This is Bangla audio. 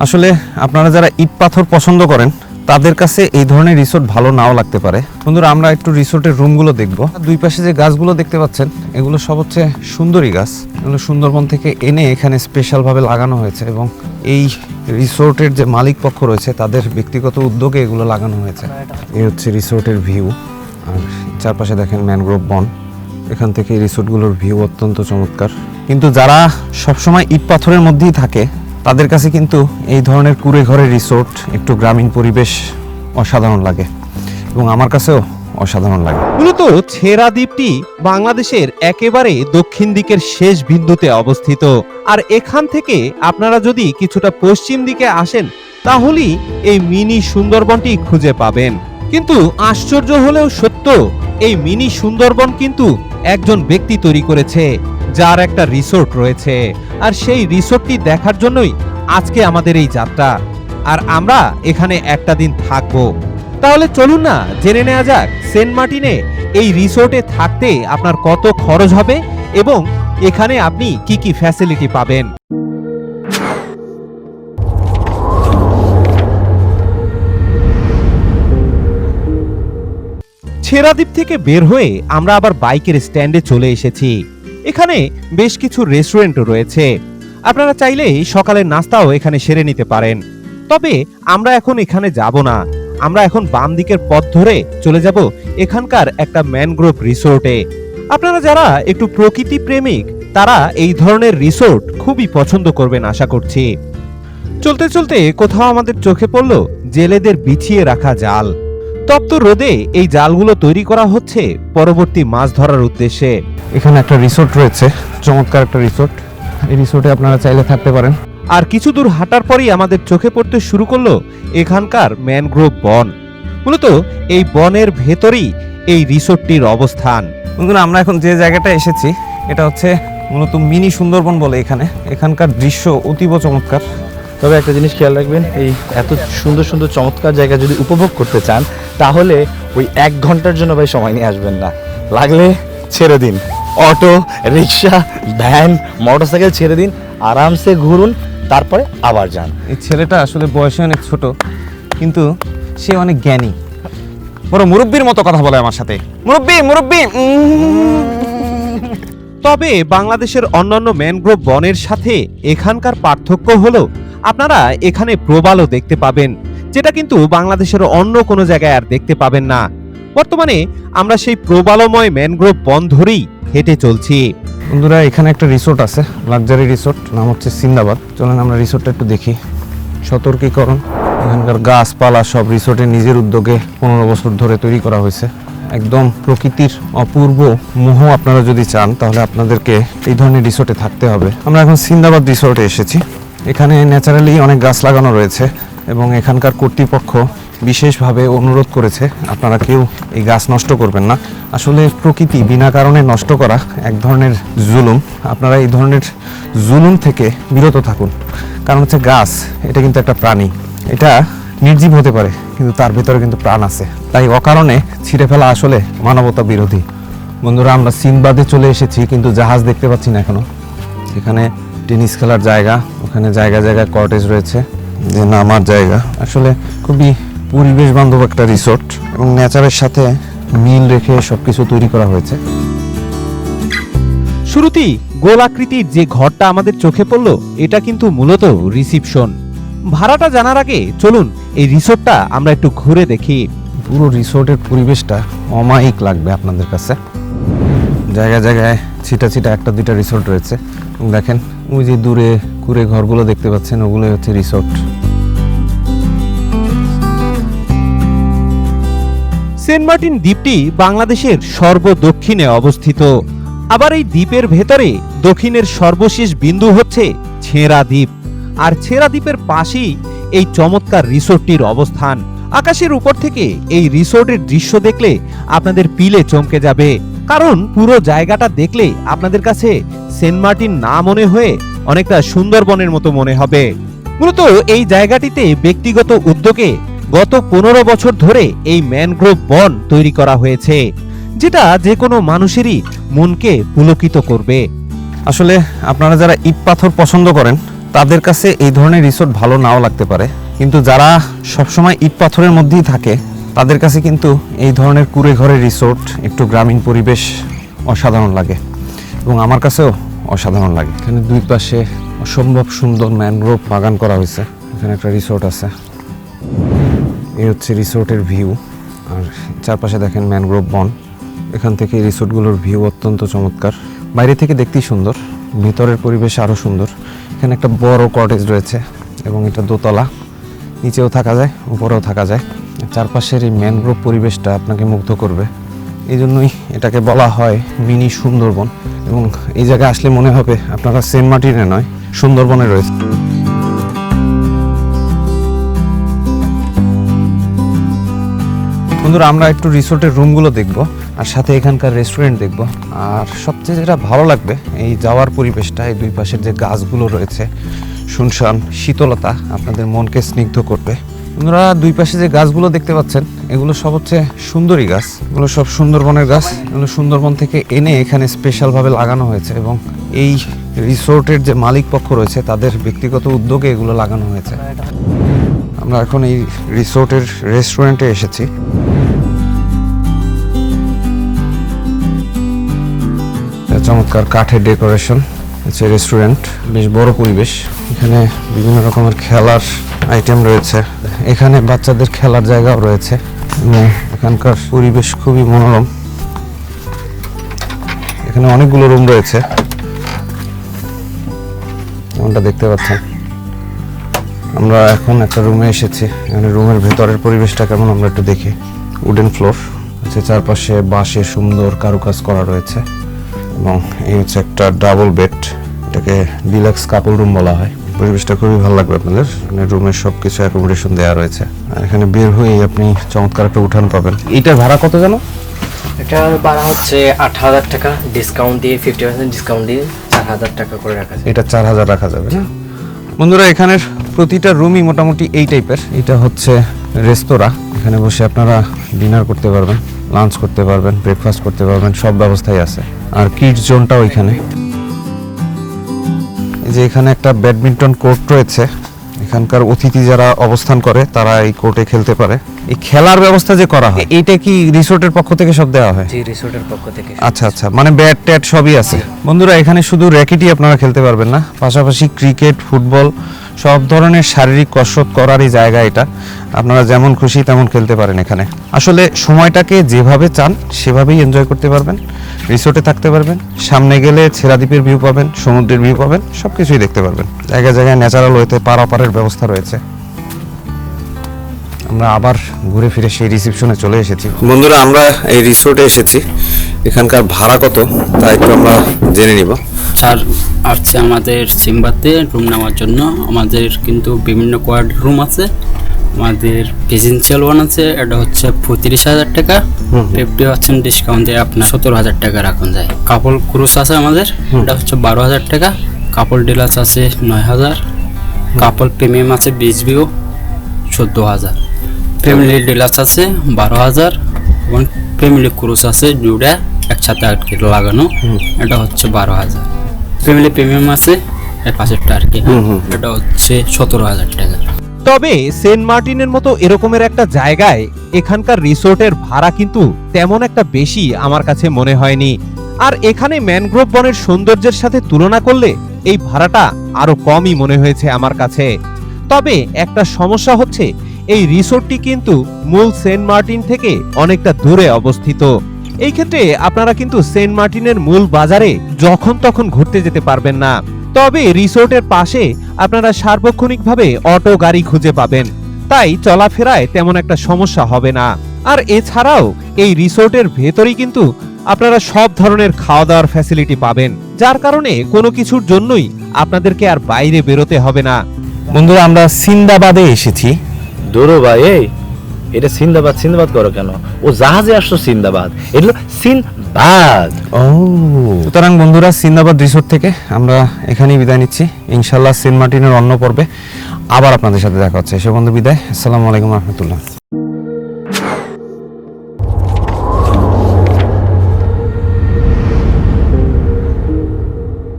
আসলে আপনারা যারা ইট পাথর পছন্দ করেন, তাদের কাছে এই ধরনের রিসোর্ট ভালো নাও লাগতে পারে। বন্ধুরা, আমরা একটু রিসোর্টের রুমগুলো দেখব। দুই পাশে যে গাছগুলো দেখতে পাচ্ছেন, এগুলো সব হচ্ছে সুন্দরী গাছ। এগুলো সুন্দরবন থেকে এনে এখানে স্পেশালভাবে লাগানো হয়েছে এবং এই রিসোর্টের যে মালিক পক্ষ রয়েছে, তাদের ব্যক্তিগত উদ্যোগে এগুলো লাগানো হয়েছে। এই হচ্ছে রিসোর্টের ভিউ। আর চারপাশে দেখেন ম্যানগ্রোভ বন। এখান থেকে রিসোর্টগুলোর ভিউ অত্যন্ত চমৎকার। কিন্তু যারা সবসময় ইট পাথরের মধ্যেই থাকে তাদের কাছে কিন্তু এই ধরনের কুড়ে ঘরের রিসোর্ট একটু গ্রামীণ পরিবেশ অসাধারণ লাগে এবং আমার কাছেও অসাধারণ লাগে। মূলত ছেড়া দ্বীপটি বাংলাদেশের একেবারে দক্ষিণ দিকের শেষ বিন্দুতে অবস্থিত। আর এখান থেকে আপনারা যদি কিছুটা পশ্চিম দিকে আসেন, তাহলেই এই মিনি সুন্দরবনটি খুঁজে পাবেন। কিন্তু আশ্চর্য হলেও সত্য, এই মিনি সুন্দরবন কিন্তু একজন ব্যক্তি তৈরি করেছে, যার একটা রিসোর্ট রয়েছে। আর সেই রিসোর্টটি দেখার জন্যই আজকে আমাদের এই যাত্রা। আর আমরা এখানে একটা দিন থাকব। তাহলে চলুন না, জেনে নেওয়া যাক, সেন্ট মার্টিনে এই রিসোর্টে থাকতে আপনার কত খরচ হবে এবং এখানে আপনি কি কি ফ্যাসিলিটি পাবেন। ছেড়াদ্বীপ থেকে বের হয়ে আমরা আবার বাইকের স্ট্যান্ডে চলে এসেছি। এখানে বেশ কিছু রেস্টুরেন্টও রয়েছে। আপনারা চাইলে সকালের নাস্তাও এখানে সেরে নিতে পারেন। তবে আমরা এখন এখানে যাব না। আমরা এখন বাম দিকের পথ ধরে চলে যাব এখানকার একটা ম্যানগ্রোভ রিসোর্টে আপনারা যারা একটু প্রকৃতি প্রেমিক, তারা এই ধরনের রিসোর্ট খুবই পছন্দ করবেন আশা করছি। চলতে চলতে কোথাও আমাদের চোখে পড়ল জেলেদের বিছিয়ে রাখা জাল। তপ্ত রোদে এই জালগুলো তৈরি করা হচ্ছে পরবর্তী মাছ ধরার উদ্দেশ্যে। এখানে একটা রিসোর্ট রয়েছে চমৎকার একটা রিসোর্ট। এই রিসোর্টে আপনারা চাইলে থাকতে পারেন। আর কিছু দূর হাঁটার পরেই আমাদের চোখে পড়তে শুরু করল এখানকার ম্যানগ্রোভ বন। মূলত এই বনের ভেতরেই এই রিসোর্টটির অবস্থান। বন্ধুরা আমরা এখন যে জায়গাটা এসেছি এটা হচ্ছে মূলত মিনি সুন্দরবন বলে এখানে। এখানকার দৃশ্য অতীব চমৎকার। তবে একটা জিনিস খেয়াল রাখবেন, এই এত সুন্দর সুন্দর চমৎকার জায়গা যদি উপভোগ করতে চান, তাহলে ওই এক ঘণ্টার জন্য ভাই সময় নিয়ে আসবেন না। লাগলে ছেড়ে দিন। অটো, রিক্সা, ভ্যান, মোটরসাইকেল ছেড়ে দিন, আরামসে ঘুরুন, তারপরে আবার যান। এই ছেলেটা আসলে বয়সে অনেক ছোট, কিন্তু সে অনেক জ্ঞানী। বড় মুরব্বীর মতো কথা বলে আমার সাথে। মুরব্বী মুরব্বী তবে বাংলাদেশের অন্যান্য ম্যানগ্রোভ বনের সাথে এখানকার পার্থক্য হলো আপনারা এখানে প্রবালও দেখতে পাবেন, যেটা কিন্তু বাংলাদেশের অন্য কোনো জায়গায় আর দেখতে পাবেন না। বর্তমানে আমরা সেই প্রবালময় ম্যানগ্রোভ বন ধরেই হেঁটে চলছি। বন্ধুরা, এখানে একটা রিসোর্ট আছে, লাক্সারি রিসোর্ট, নাম হচ্ছে সিন্দাবাদ। চলেন আমরা রিসোর্টটা একটু দেখি। সতর্কীকরণ, এখানকার গাছপালা সব রিসোর্টে নিজের উদ্যোগে পনেরো বছর ধরে তৈরি করা হয়েছে। একদম প্রকৃতির অপূর্ব মোহ আপনারা যদি চান, তাহলে আপনাদেরকে এই ধরনের রিসোর্টে থাকতে হবে। আমরা এখন সিন্দাবাদ রিসোর্টে এসেছি। এখানে ন্যাচারালি অনেক গাছ লাগানো রয়েছে এবং এখানকার কর্তৃপক্ষ বিশেষভাবে অনুরোধ করেছে, আপনারা কেউ এই গাছ নষ্ট করবেন না। আসলে প্রকৃতি বিনা কারণে নষ্ট করা এক ধরনের জুলুম। আপনারা এই ধরনের জুলুম থেকে বিরত থাকুন। কারণ হচ্ছে গাছ, এটা কিন্তু একটা প্রাণী। এটা নির্জীব হতে পারে, কিন্তু তার ভেতরে কিন্তু প্রাণ আছে। তাই অকারণে ছিঁড়ে ফেলা আসলে মানবতা বিরোধী। বন্ধুরা, আমরা সিনবাদে চলে এসেছি, কিন্তু জাহাজ দেখতে পাচ্ছি না এখনও। এখানে টেনিস খেলার জায়গা ওখানে জায়গা জায়গায় কটেজ রয়েছে যে নামার জায়গা। আসলে খুবই পরিবেশ বান্ধব একটা রিসোর্ট এবং নেচারের সাথে মিল রেখে সবকিছু তৈরি করা হয়েছে। শুরুতেই গোলাকৃতির যে ঘরটা আমাদের চোখে পড়ল এটা কিন্তু মূলত রিসিপশন ভাড়াটা জানার আগে চলুন এই রিসোর্টটা আমরা একটু ঘুরে দেখি। পুরো রিসোর্টের পরিবেশটা অমায়িক লাগবে আপনাদের কাছে। জায়গায় জায়গায় ছিটা ছিটা একটা দুইটা রিসোর্ট রয়েছে। দেখেন, ওই যে দূরে কুড়ে ঘরগুলো দেখতে পাচ্ছেন, ওগুলোই হচ্ছে রিসোর্ট সেন্ট মার্টিন দ্বীপটি বাংলাদেশের সর্বদক্ষিণে অবস্থিত। আবার এই দ্বীপের ভেতরে দক্ষিণের সর্বশেষ বিন্দু হচ্ছে ছেঁড়া দ্বীপ। আর ছেঁড়া দ্বীপের পাশেই এই চমৎকার রিসোর্টটির অবস্থান। আকাশের উপর থেকে এই রিসোর্টের দৃশ্য দেখলে আপনাদের পিলে চমকে যাবে। কারণ পুরো জায়গাটা দেখলে আপনাদের কাছে সেন্ট মার্টিন না মনে হয়ে অনেকটা সুন্দরবনের মতো মনে হবে। মূলত এই জায়গাটিতে ব্যক্তিগত উদ্যোগে গত পনেরো বছর ধরে এই ম্যানগ্রোভ বন তৈরি করা হয়েছে, যেটা যে কোনো মানুষেরই মনকে পুলকিত করবে। আসলে আপনারা যারা ইট পাথর পছন্দ করেন, তাদের কাছে এই ধরনের রিসোর্ট ভালো নাও লাগতে পারে। কিন্তু যারা সবসময় ইট পাথরের মধ্যেই থাকে তাদের কাছে কিন্তু এই ধরনের কুড়ে ঘরের রিসোর্ট একটু গ্রামীণ পরিবেশ অসাধারণ লাগে এবং আমার কাছেও অসাধারণ লাগে। এখানে দুই পাশে অসম্ভব সুন্দর ম্যানগ্রোভ বাগান করা হয়েছে। এখানে একটা রিসোর্ট আছে। এই হচ্ছে রিসোর্টের ভিউ আর চারপাশে দেখেন ম্যানগ্রোভ বন। এখান থেকে রিসোর্টগুলোর ভিউ অত্যন্ত চমৎকার। বাইরে থেকে দেখতেই সুন্দর। ভিতরের পরিবেশ আরও সুন্দর। এখানে একটা বড় কটেজ রয়েছে এবং এটা দোতলা। নিচেও থাকা যায়, উপরেও থাকা যায়। চারপাশের এই ম্যানগ্রোভ পরিবেশটা আপনাকে মুগ্ধ করবে। এই জন্যই এটাকে বলা হয় মিনি সুন্দরবন এবং এই জায়গায় আসলে মনে হবে আপনারা সেন্ট মার্টিনে নয়, সুন্দরবনে রয়েছে। বন্ধুরা, আমরা একটু রিসোর্টের রুমগুলো দেখব আর সাথে এখানকার রেস্টুরেন্ট দেখব। আর সবচেয়ে যেটা ভালো লাগবে, এই যাওয়ার পরিবেশটা, এই দুই পাশের যে গাছগুলো রয়েছে, শুনশান, শীতলতা আপনাদের মনকে স্নিগ্ধ করবে। বন্ধুরা দুই পাশে যে গাছগুলো দেখতে পাচ্ছেন, এগুলো সব হচ্ছে সুন্দরী গাছ। এগুলো সব সুন্দরবনের গাছ। এগুলো সুন্দরবন থেকে এনে এখানে স্পেশালভাবে লাগানো হয়েছে এবং এই রিসোর্টের যে মালিক পক্ষ রয়েছে, তাদের ব্যক্তিগত উদ্যোগে এগুলো লাগানো হয়েছে। আমরা এখন এই রিসোর্টের রেস্টুরেন্টে এসেছি। চমৎকার কাঠের ডেকোরেশন, হচ্ছে রেস্টুরেন্ট, বেশ বড় পরিবেশ। এখানে বিভিন্ন রকমের খেলার আইটেম রয়েছে। এখানে বাচ্চাদের খেলার জায়গাও রয়েছে। এবং এখানকার পরিবেশ খুবই মনোরম। এখানে অনেকগুলো রুম রয়েছে। যেমনটা দেখতে পাচ্ছেন। আমরা এখন একটা রুমে এসেছি। এখানে রুমের ভেতরের পরিবেশটা কেমন আমরা একটু দেখি। উডেন ফ্লোর হচ্ছে চারপাশে বাঁশে সুন্দর কারুকাজ করা রয়েছে। এবং এই হচ্ছে একটা ডাবল বেড এটাকে ডিলাক্স কাপল রুম বলা হয়। পরিবেশটা খুবই ভালো লাগবে আপনাদের। মানে রুমের সব কিছু অ্যাকোমোডেশন দেওয়া রয়েছে। আর এখানে বের হয়েই আপনি চমৎকার একটা উঠান পাবেন। এইটার ভাড়া কত জানো? এটা ভাড়া হচ্ছে আট হাজার টাকা। ডিসকাউন্ট দিয়ে ফিফটি পার্সেন্ট ডিসকাউন্ট দিয়ে চার হাজার টাকা করে রাখা যায়। এটা চার হাজার রাখা যাবে। না বন্ধুরা এখানের প্রতিটা রুমই মোটামুটি এই টাইপের এটা হচ্ছে রেস্তোরাঁ এখানে বসে আপনারা ডিনার করতে পারবেন লাঞ্চ করতে পারবেন ব্রেকফাস্ট করতে পারবেন সব ব্যবস্থাই আছে। আর কিডস জোনটাও এখানে। যে এখানে একটা ব্যাডমিন্টন কোর্ট রয়েছে এখানকার অতিথি যারা অবস্থান করে তারা এই কোর্টে খেলতে পারে। এই খেলার ব্যবস্থা যে করা হয় এটা কি রিসোর্টের পক্ষ থেকে সব দেওয়া হয়? জি রিসোর্টের পক্ষ থেকে আচ্ছা আচ্ছা মানে ব্যাট ট্যাট সবই আছে। বন্ধুরা এখানে শুধু র্যাকেটই আপনারা খেলতে পারবেন না পাশাপাশি ক্রিকেট ফুটবল সব ধরনের শারীরিক কসরত করারই জায়গা এটা। আপনারা যেমন খুশি তেমন খেলতে পারেন এখানে। আসলে সময়টাকে যেভাবে চান, সেভাবেই এনজয় করতে পারবেন রিসোর্টে থাকতে পারবেন, সামনে গেলে ছেড়াদ্বীপের ভিউ পাবেন, সমুদ্রের ভিউ পাবেন সব কিছুই দেখতে পারবেন। জায়গায় জায়গায় ন্যাচারাল ওয়েতে পারাপারের ব্যবস্থা রয়েছে। আমরা আবার ঘুরে ফিরে সেই রিসেপশনে চলে এসেছি। বন্ধুরা, আমরা এই রিসোর্টে এসেছি। এখানকার ভাড়া কত, তা একটু আমরা জেনে নিব। স্যার আসছে আমাদের চেম্বারতে রুম নেওয়ার জন্য। আমাদের কিন্তু বিভিন্ন কোয়ার্ড রুম আছে। আমাদের প্রেসিডেন্সিয়াল ওয়ান আছে এটা হচ্ছে পঁয়ত্রিশ হাজার টাকা। ফিফটি পার্সেন্ট ডিসকাউন্ট দিয়ে আপনার সতেরো হাজার টাকা রাখুন যায়। কাপল ক্রুজ আছে আমাদের এটা হচ্ছে বারো হাজার টাকা। কাপল ডিলাক্স আছে নয় হাজার। কাপল প্রিমিয়াম আছে বিশ বিও চোদ্দ হাজার। ফ্যামিলি ডিলাক্স আছে বারো হাজার। এবং ফ্যামিলি ক্রুজ আছে জুড়ে একসাথে আট কিলো লাগানো এটা হচ্ছে বারো হাজার। ফ্যামিলি প্রিমিয়াম আছে এর পাশেরটা আর কি হ্যাঁ। এটা হচ্ছে সতেরো হাজার টাকা। তবে সেন্ট মার্টিনের মতো এরকমের একটা জায়গায় এখানকার রিসোর্টের ভাড়া কিন্তু তেমন একটা বেশি আমার কাছে মনে হয়নি। আর এখানে ম্যানগ্রোভ বনের সৌন্দর্যের সাথে তুলনা করলে এই ভাড়াটা আরও কমই মনে হয়েছে আমার কাছে। তবে একটা সমস্যা হচ্ছে এই রিসোর্টটি কিন্তু মূল সেন্ট মার্টিন থেকে অনেকটা দূরে অবস্থিত। এই ক্ষেত্রে আপনারা কিন্তু সেন্ট মার্টিনের মূল বাজারে যখন তখন ঘুরতে যেতে পারবেন না। তবে রিসোর্টের পাশে আপনারা সার্বক্ষণিকভাবে অটো গাড়ি খুঁজে পাবেন। তাই চলাফেরায় তেমন একটা সমস্যা হবে না। আর এছাড়াও এই রিসোর্টের ভেতরেই কিন্তু আপনারা সব ধরনের খাওয়া দাওয়ার ফ্যাসিলিটি পাবেন। যার কারণে কোনো কিছুর জন্যই আপনাদেরকে আর বাইরে বেরোতে হবে না। বন্ধুরা আমরা সিন্দাবাদে এসেছি। ভাই এই। এটা সিন্দাবাদ সিন্দাবাদ করো কেন? ও জাহাজে আসছো সিন্দাবাদ, এটা হলো সিনবাদ ও। সুতরাং বন্ধুরা, সিন্দাবাদ রিসোর্ট থেকে আমরা এখানেই বিদায় নিচ্ছি। ইনশাল্লাহ সেন্ট মার্টিনের অন্য পর্বে আবার আপনাদের সাথে দেখা হচ্ছে। সে বন্ধু, বিদায়। আসসালামু আলাইকুম রহমতুল্লাহ।